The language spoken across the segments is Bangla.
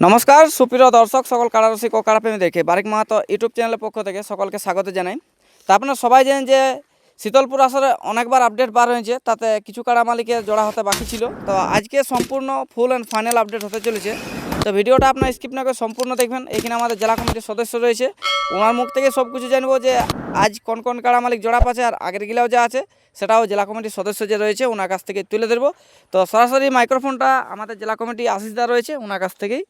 নমস্কার, সুপ্রিয় দর্শক, সকল কারারসিক ও কারাপ্রেমী দেখে বারিক মাহাতো ইউটিউব চ্যানেলের পক্ষ থেকে সকলকে স্বাগত জানাই। তা আপনারা সবাই জানেন যে শীতলপুর আসরে অনেকবার আপডেট বার হয়েছে, তাতে কিছু কাড়া মালিকের জোড়া হতে বাকি ছিল। তো আজকে সম্পূর্ণ ফুল অ্যান্ড ফাইনাল আপডেট হতে চলেছে। তো ভিডিওটা আপনার স্কিপ না করে সম্পূর্ণ দেখবেন। এখানে আমাদের জেলা কমিটির সদস্য রয়েছে। ওনার মুখ থেকে সব কিছু জানব যে আজ কোন কোন কাড়া মালিক জোড়া পাচ্ছে আর আগের গিলাও যা আছে, সেটাও জেলা কমিটির সদস্য যে রয়েছে, ওনার কাছ থেকে তুলে ধরবো। তো সরাসরি মাইক্রোফোনটা আমাদের জেলা কমিটি আশিসদা রয়েছে, ওনার কাছ থেকেই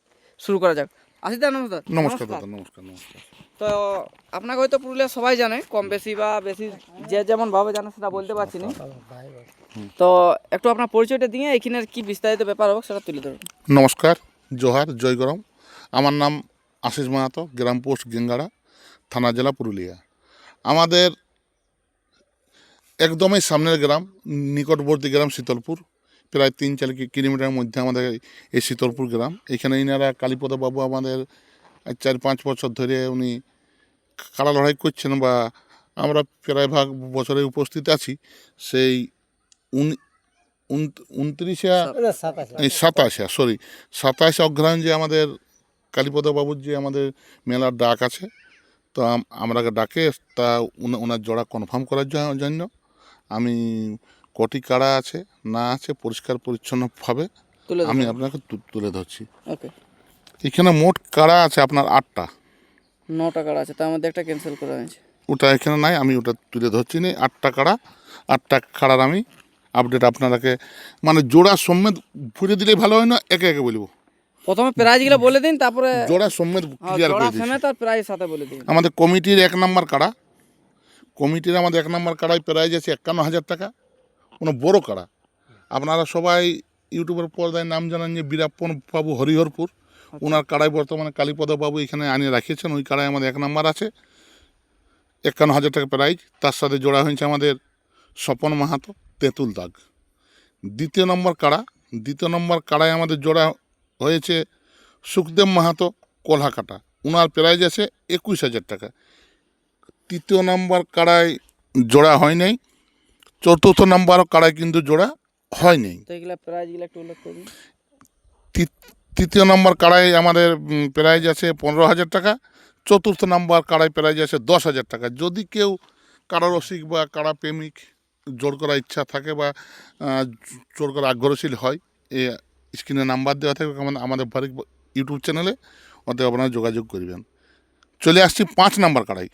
শুরু করা যাক। আশিসদা নমস্কার। নমস্কার দাদা নমস্কার। নমস্কার তো আপনাকে হয়তো পুরুলিয়া সবাই জানে কম বেশি বা বেশি যে যেমন ভাবে জানে সেটা বলতে পারছি না। তো একটু আপনার পরিচয়টা দিয়ে এখানের কি বিস্তারিত ব্যাপার হোক সেটা তুলে ধরুন। নমস্কার জোহার জয় গরম। আমার নাম আশিস মাহাতো গ্রাম পোস্ট গেঙ্গাড়া থানা জেলা পুরুলিয়া। আমাদের একদমই সামনের গ্রাম নিকটবর্তী গ্রাম শীতলপুর। প্রায় তিন চার কিলোমিটারের মধ্যে আমাদের এই শীতলপুর গ্রাম। এখানে ইনারা কালীপদ বাবু আমাদের চার পাঁচ বছর ধরে উনি কাড়া লড়াই করছেন বা আমরা প্রায় ভাগ বছরে উপস্থিত আছি সেই উন- উন- উনত্রিশে এই সাতাশে সরি সাতাশে অগ্রহায়ণ যে আমাদের কালীপদ বাবুর যে আমাদের মেলার ডাক আছে তো আমরা ডাকে তা ওনার জোড়া কনফার্ম করার জন্য আমি কটি কাড়া আছে না আছে পরিষ্কার পরিচ্ছন্নভাবে আমি আপনাকে তুলে ধরছি। ওকে। এখানে মোট কাড়া আছে আপনার আটটা। নটা টাকার আছে তার মধ্যে একটা ক্যান্সেল করা হয়েছে ওটা এখানে নাই আমি ওটা তুলে ধরছি না। আটটা কাড়া আটটা কাড়ার আমি আপডেট আপনারাকে মানে জোড়া সমেত ঘুরে দিলে ভালো হয় না একে একে বলব। প্রথমে প্রাইজগুলো বলে দিন তারপরে জোড়া সমেত হ্যাঁ, ক্লিয়ার করে দিচ্ছি সমেত আর প্রাইজ সাথে বলে দিন। আমাদের কমিটির এক নাম্বার কাড়া। কমিটির আমাদের এক নাম্বার কাড়ায় প্রাইজ আছে একান্ন হাজার টাকা। কোনো বড় কাড়া। আপনারা সবাই ইউটিউবের পর্দায় নাম জানান যে বীরাপ্পন বাবু হরিহরপুর ওনার কাড়াই বর্তমানে কালীপদ বাবু এখানে আনিয়ে রাখিয়েছেন। ওই কাড়ায় আমাদের এক নম্বর আছে। একান্ন হাজার টাকা প্রাইজ। তার সাথে জোড়া হয়েছে আমাদের স্বপন মাহাতো তেঁতুল দাগ। দ্বিতীয় নম্বর কাড়া। দ্বিতীয় নম্বর কাড়ায় আমাদের জোড়া হয়েছে সুখদেব মাহাতো কলহাকাটা। ওনার প্রাইজ আছে একুশ হাজার টাকা। তৃতীয় নম্বর কাড়ায় জোড়া হয় নাই। চতুর্থ নাম্বার কাড়ায় কিন্তু জোড়া হয় তৃ- তৃতীয় নম্বর কাড়াই আমাদের প্রাইজ আছে পনেরো হাজার টাকা চতুর্থ নম্বর কাড়াই প্রাইজ আছে দশ হাজার টাকা। যদি কেউ কাড়া রসিক বা কাড়া প্রেমিক জোর করার ইচ্ছা থাকে বা জোর করা আগ্রহশীল হয় এ স্ক্রিনে নাম্বার দেওয়া থাকবে আমাদের- আমাদের বাড়ির ইউটিউব চ্যানেলে ওতে আপনারা যোগাযোগ করবেন। চলে আসছি পাঁচ নাম্বার কাড়াই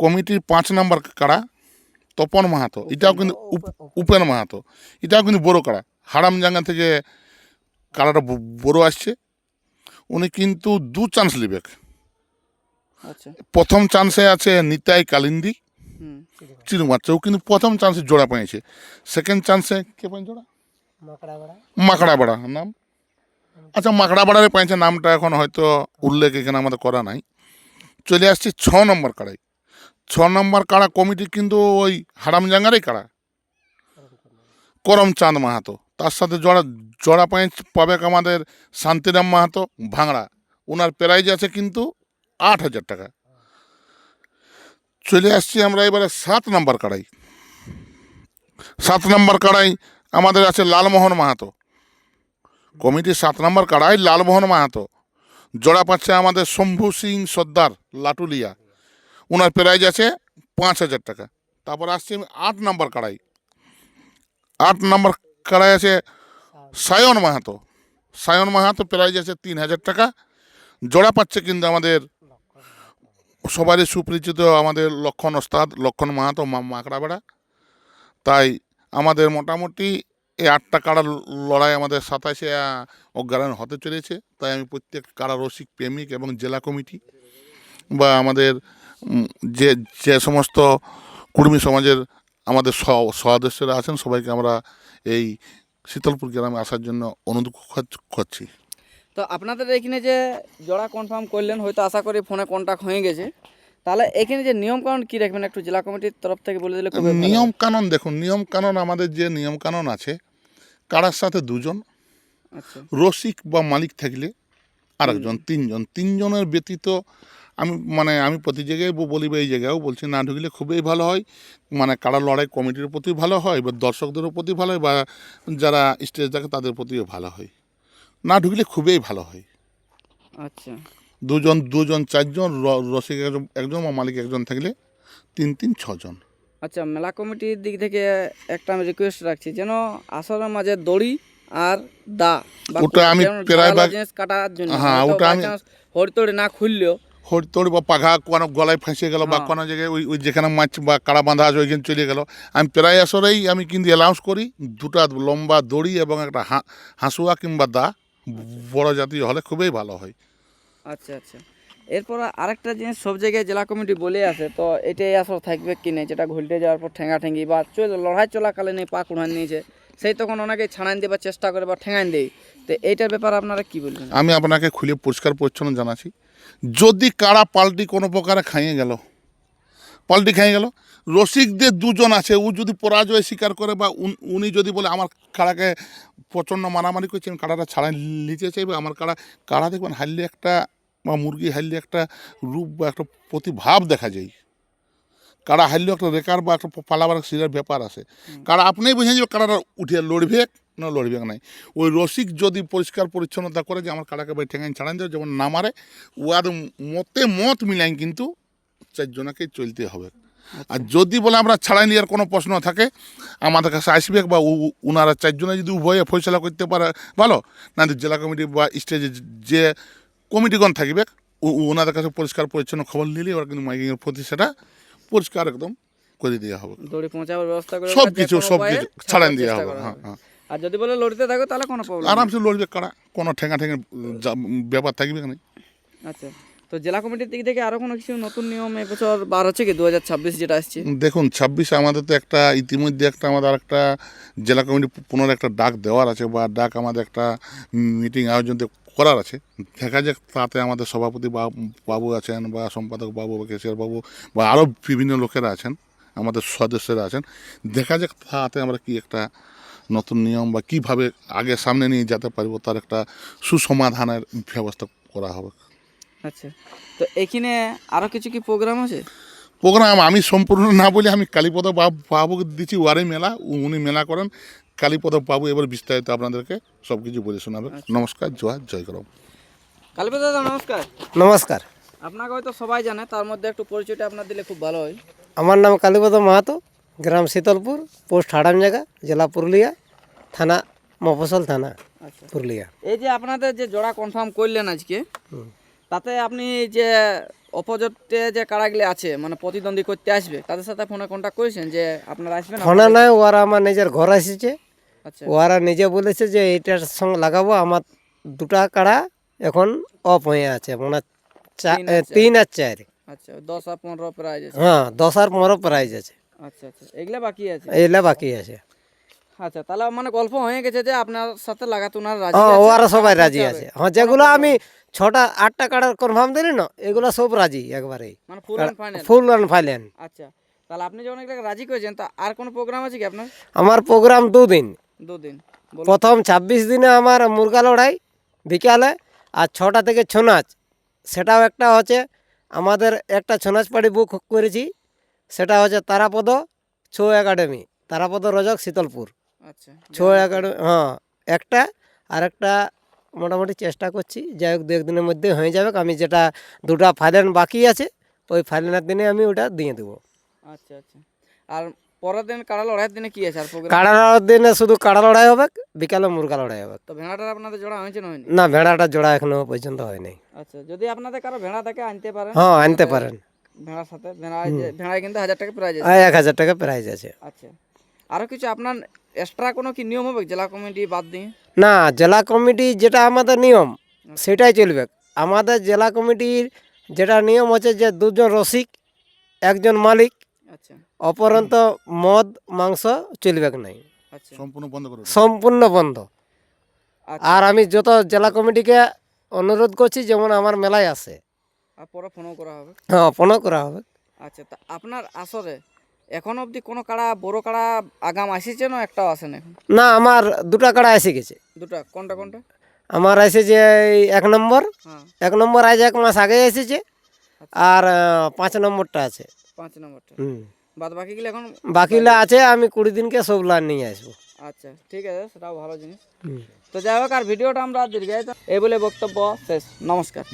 কমিটির পাঁচ নাম্বার কাড়া তপন মাহাতো। এটাও কিন্তু উপ- উপেন মাহাতো। এটাও কিন্তু বড়ো কাড়া হারামজাঙ্গা থেকে কাড়াটা ব- বড় আসছে। উনি কিন্তু দু চান্স নেবে আচ্ছা। প্রথম চান্সে আছে নিতাই কালিন্দি। হুম। চিরুমাত্রা ও কিন্তু প্রথম চান্সে জোড়া পেয়েছে। সেকেন্ড চান্সে কে পাই জোড়া? মাকড়াবাড়া। নাম? আচ্ছা মাকড়াবাড়ারে পেয়েছে নামটা এখন হয়তো উল্লেখ এখানে আমাদের করা নাই। চলে আসছি ছ নম্বর কাড়াই ছ নম্বর কাড়া কমিটি কিন্তু ওই হারামজাঙ্গারই কাড়া। করম চাঁদ মাহাতো। তার সাথে জোড়া জোড়া পাঁচ পাবে আমাদের শান্তিরাম মাহাতো, ভাঙড়া। ওনার প্রাইজ আছে কিন্তু আট হাজার টাকা। চলে আসছি আমরা এবারে সাত নম্বর কাড়াই সাত নম্বর কাড়াই আমাদের আছে লালমোহন মাহাতো। কমিটি সাত নম্বর কাড়াই লালমোহন মাহাতো। জোড়া পাচ্ছে আমাদের শম্ভু সিং সর্দার, লাটুলিয়া। ওনার প্রাইজ আছে পাঁচ হাজার টাকা। তারপর আসছি আমি আট নম্বর কড়াই। আট নম্বর কাড়াই আছে সায়ন মাহাতো। সায়ন মাহাতো প্রাইজ আছে তিন হাজার টাকা। জোড়া পাচ্ছে কিন্তু আমাদের সবারই সুপরিচিত আমাদের লক্ষণ ওস্তাদ, লক্ষণ মাহাতো, মা- মাকড়াবেড়া। তাই আমাদের মোটামুটি এই আটটা কাড়া ল- লড়াই আমাদের সাতাশে অজ্ঞান হতে চলেছে। তাই আমি প্রত্যেক কাড়া রসিক, প্রেমিক এবং জেলা কমিটি বা আমাদের যে যে সমস্ত কুর্মী সমাজের আমাদের স- সদস্যরা আছেন সবাইকে আমরা এই শীতলপুর গ্রামে আসার জন্য অনুরোধ কর- করছি। তো আপনাদের এখানে যে জোড়া কনফার্ম করলেন হয়তো আশা করি ফোনে কন্ট্যাক্ট হয়ে গেছে। তাহলে এখানে যে নিয়ম কানুন কী রাখবেন একটু জেলা কমিটির তরফ থেকে বলে দিলে নিয়ম কানুন দেখুন নিয়ম কানুন আমাদের যে নিয়ম কানুন আছে কারার সাথে দুজন আচ্ছা। রসিক বা মালিক থাকলে আরেকজন তিনজন। তিনজনের ব্যতীত আমি মানে আমি প্রতি জায়গায় বলি বা এই জায়গায়ও বলছি না ঢুকলে খুবই ভালো হয়। মানে কারা লড়াই কমিটির প্রতি ভালো হয় বা দর্শকদেরও প্রতি ভালো হয় বা যারা স্টেজ দেখে তাদের প্রতিও ভালো হয়। না ঢুকলে খুবই ভালো হয়। আচ্ছা। দুজন দুজন চারজন রসিক একজন বা মালিক একজন থাকলে তিন তিন ছজন। আচ্ছা মেলা কমিটির দিক থেকে একটা আমি রিকোয়েস্ট রাখছি যেন আসরের মাঝে দড়ি আর দা ওটা আমি প্রায় কাটার জন্য হ্যাঁ, ওটা আমি- হড়তড়ি না খুললেও হরিতড়ি বা পাঘা কোনো গলায় ফাঁসিয়ে গেল বা হ্যাঁ। কোনো জায়গায় ওই ওই যেখানে মাছ বা কাড়া বাঁধা আছে ওইখানে চলে গেল। আমি প্রায় আসরেই আমি কিন্তু অ্যালাউন্স করি দুটা লম্বা দড়ি এবং একটা হাঁসুয়া কিংবা দা বড় জাতীয় হলে খুবই ভালো হয়। আচ্ছা আচ্ছা। এরপর আরেকটা জিনিস সব জায়গায় জেলা কমিটি বলে আছে তো এটাই আসর থাকবে কি নেই? যেটা ঘুলটে যাওয়ার পর ঠেঙ্গা ঠেঙ্গি বা চল লড়াই চলাকালীন পা কুড়ান নিয়েছে সেই তখন ওনাকে ছাড়ান দেবার চেষ্টা করে বা ঠেঙান দেয়। তো এইটার ব্যাপারে আপনারা কি বলবেন? আমি আপনাকে খুলে পরিষ্কার পরিচ্ছন্ন জানাচ্ছি যদি কারা পাল্টি কোনো প্রকারে খাইয়ে গেল, পাল্টি খাইয়ে গেল, রসিকদের দুজন আছে, ও যদি পরাজয় স্বীকার করে বা উন- যদি বলে আমার কাড়াকে প্রচণ্ড মারামারি করছে আমি কাড়াটা ছাড়াই নিতে চাইবে, আমার কাড়া কাড়া দেখবেন হারলে একটা, বা মুরগি হারলে একটা রূপ বা একটা প্রতিভাব দেখা যায়। কাড়া হারলেও একটা রেকার বা একটা পালাবার সিরের ব্যাপার আছে। কারা আপনিই বুঝে যাবে কাড়াটা উঠে লড়বে না লড়বে নাই। ওই রসিক যদি পরিষ্কার পরিচ্ছন্নতা করে যে আমার কারাকে বাই ঠেঙাই ছাড়ান দেয় যেমন না মারে ওয়াদ মতে মত মিলাই কিন্তু চারজনাকে চলতে হবে। আর যদি বলে আমরা ছাড়াই নেওয়ার কোনো প্রশ্ন থাকে আমাদের কাছে আসবে বা ওনারা চারজনে যদি উভয়ে ফয়সলা করতে পারে ভালো? না জেলা কমিটি বা স্টেজে যে কমিটিগণ থাকবে ওনাদের কাছে পরিষ্কার পরিচ্ছন্ন খবর নিলে ওরা কিন্তু মাইকিংয়ের প্রতি সেটা পরিষ্কার একদম করে দেওয়া হবে। দড়ি পৌঁছাবার ব্যবস্থা করে সব কিছু সব কিছু ছাড়াই দেওয়া হবে হ্যাঁ হ্যাঁ। আর যদি বলে লড়িতে থাকো তাহলে কোনো প্রবলেম আরামসে লড়বে কারা? কোনো ঠেঙা ঠেঙে ব্যাপার থাকবে না আচ্ছা তো জেলা কমিটির দিক থেকে আরও কোনো কিছু নতুন নিয়ম এবছর বার হচ্ছে কি? দু হাজার ছাব্বিশ যেটা আসছে। দেখুন ছাব্বিশে আমাদের তো একটা ইতিমধ্যে একটা আমাদের আর একটা জেলা কমিটি পুনর একটা ডাক দেওয়ার আছে বা ডাক আমাদের একটা মিটিং আয়োজন করার আছে। দেখা যাক তাতে আমাদের সভাপতি বাবু আছেন বা সম্পাদক বাবু বা কেশিয়ার বাবু বা আরও বিভিন্ন লোকেরা আছেন আমাদের সদস্যরা আছেন। দেখা যাক তাতে আমরা কি একটা নতুন নিয়ম বা কীভাবে আগে সামনে নিয়ে যেতে পারব তার একটা সুসমাধানের ব্যবস্থা করা হবে। আচ্ছা। তো এখানে আরও কিছু কি প্রোগ্রাম আছে? প্রোগ্রাম আমি সম্পূর্ণ না বলে আমি কালীপদ বাবু বাবুকে দিচ্ছি ওয়ারে মেলা উনি মেলা করেন। কালীপদ বাবু এবার বিস্তারিত আপনাদেরকে সব কিছু বলে শোনাবে। নমস্কার জয় জয় করম কালীপদ দাদা নমস্কার। নমস্কার। আপনাকে হয়তো সবাই জানে তার মধ্যে একটু পরিচয়টা আপনার দিলে খুব ভালো হয়। আমার নাম কালীপদ মাহাতো গ্রাম শীতলপুর পোস্ট হাড়াম জায়গা জেলা পুরুলিয়া থানা মফসল থানা আচ্ছা। পুরুলিয়া। এই যে আপনাদের যে জোড়া কনফার্ম করলেন আজকে তাতে আপনি যে অপোজিটে যে কারাগুলি আছে মানে প্রতিদ্বন্দ্বী করতে আসবে তাদের সাথে ফোনে কন্ট্যাক্ট করেছেন যে আপনারা আসবেন? ফোনে নাই ওরা আমার নিজের ঘর এসেছে আচ্ছা ওরা নিজে বলেছে যে এইটার সঙ্গে লাগাবো আমার দুটা কাড়া এখন অফ হয়ে আছে মানে তিন আর চার। আচ্ছা দশ আর পনেরো প্রাইজ আছে। হ্যাঁ দশ আর পনেরো প্রাইজ আছে। আচ্ছা আচ্ছা এগুলা বাকি আছে? এইগুলা বাকি আছে। আচ্ছা তাহলে মানে গল্প হয়ে গেছে যে আপনার সাথে লাগাতে রাজি হ্যাঁ ওরা সবাই রাজি আছে। হ্যাঁ যেগুলো আমি ছটা আটটা কাড়ার কনফার্ম দিলি না এগুলো সব রাজি মানে full and final full and আচ্ছা তাহলে আপনি যখন এগুলো রাজি করেছেন তা আর কোনো প্রোগ্রাম আছে কি আপনার? আমার প্রোগ্রাম দুদিন। দুদিন। প্রথম ছাব্বিশ দিনে আমার মুরগা লড়াই বিকালে আর ছটা থেকে ছৌ নাচ সেটাও একটা হচ্ছে আমাদের একটা ছৌ নাচ পার্টি বুক করেছি। সেটা হচ্ছে তারাপদ ছৌ একাডেমি তারাপদ রজক শীতলপুর। আচ্ছা ছৌ একাডেমি হ্যাঁ একটা আর একটা মোটামুটি চেষ্টা করছি। যাই হোক দু একদিনের মধ্যে হয়ে যাবে। আমি যেটা দুটা ফাইলেন বাকি আছে ওই ফাইলেনের দিনে আমি ওটা দিয়ে দেবো। আচ্ছা আচ্ছা। আর পরের দিন কাড়া লড়াইয়ের দিনে কি আছে আর প্রোগ্রাম কাড়া লড়ার দিনে শুধু কাড়া লড়াই হবে বিকালে মুরগা লড়াই হবে। তো ভেড়াটার আপনাদের জোড়া হয়েছে না হয়নি? না ভেড়াটা জোড়া এখনও পর্যন্ত হয়নি। আচ্ছা যদি আপনাদের কারও ভেড়া থাকে আনতে পারেন। হ্যাঁ আনতে পারেন। ভেড়ার সাথে ভেড়া ভেড়ায় কিন্তু হাজার টাকা প্রাইজ আছে। এক হাজার টাকা প্রাইজ আছে। আচ্ছা। আরও কিছু আপনার এক্সট্রা কোনো কি নিয়ম হবে? জেলা কমিটি বাদ দিয়ে? না জেলা কমিটি যেটা আমাদের নিয়ম সেটাই চলবে। আমাদের জেলা কমিটির যেটা নিয়ম হচ্ছে যে দুজন রসিক একজন মালিক অপরন্ত মদ মাংস চলবে নাই? আচ্ছা। সম্পূর্ণ বন্ধ করে সম্পূর্ণ বন্ধ। আচ্ছা। আর আমি যত জেলা কমিটিকে অনুরোধ করছি যেমন আমার মেলায় আসে আর পরে ফোনও করা হবে। হ্যাঁ ফোনও করা হবে। আচ্ছা তা আপনার আসরে এখন অবধি কোনো কাড়া বড় কাড়া আগাম আসিছে না একটাও আসে না না আমার দুটা কাড়া এসে গেছে। দুটা? কোনটা কোনটা? আমার এসেছে এই এক নম্বর। হ্যাঁ। এক নম্বর আজ এক মাস আগে এসেছে। আর পাঁচ নম্বরটা আছে। পাঁচ নম্বরটা। হুম। বাদ বাকিগুলো এখন বাকিগুলো আছে আমি কুড়ি দিনকে সব লাইন নিয়ে আসব। আচ্ছা ঠিক আছে সেটাও ভালো জিনিস। তো যাই হোক আর ভিডিওটা আমরা দীর্ঘায়িত। এই বলে বক্তব্য শেষ। নমস্কার।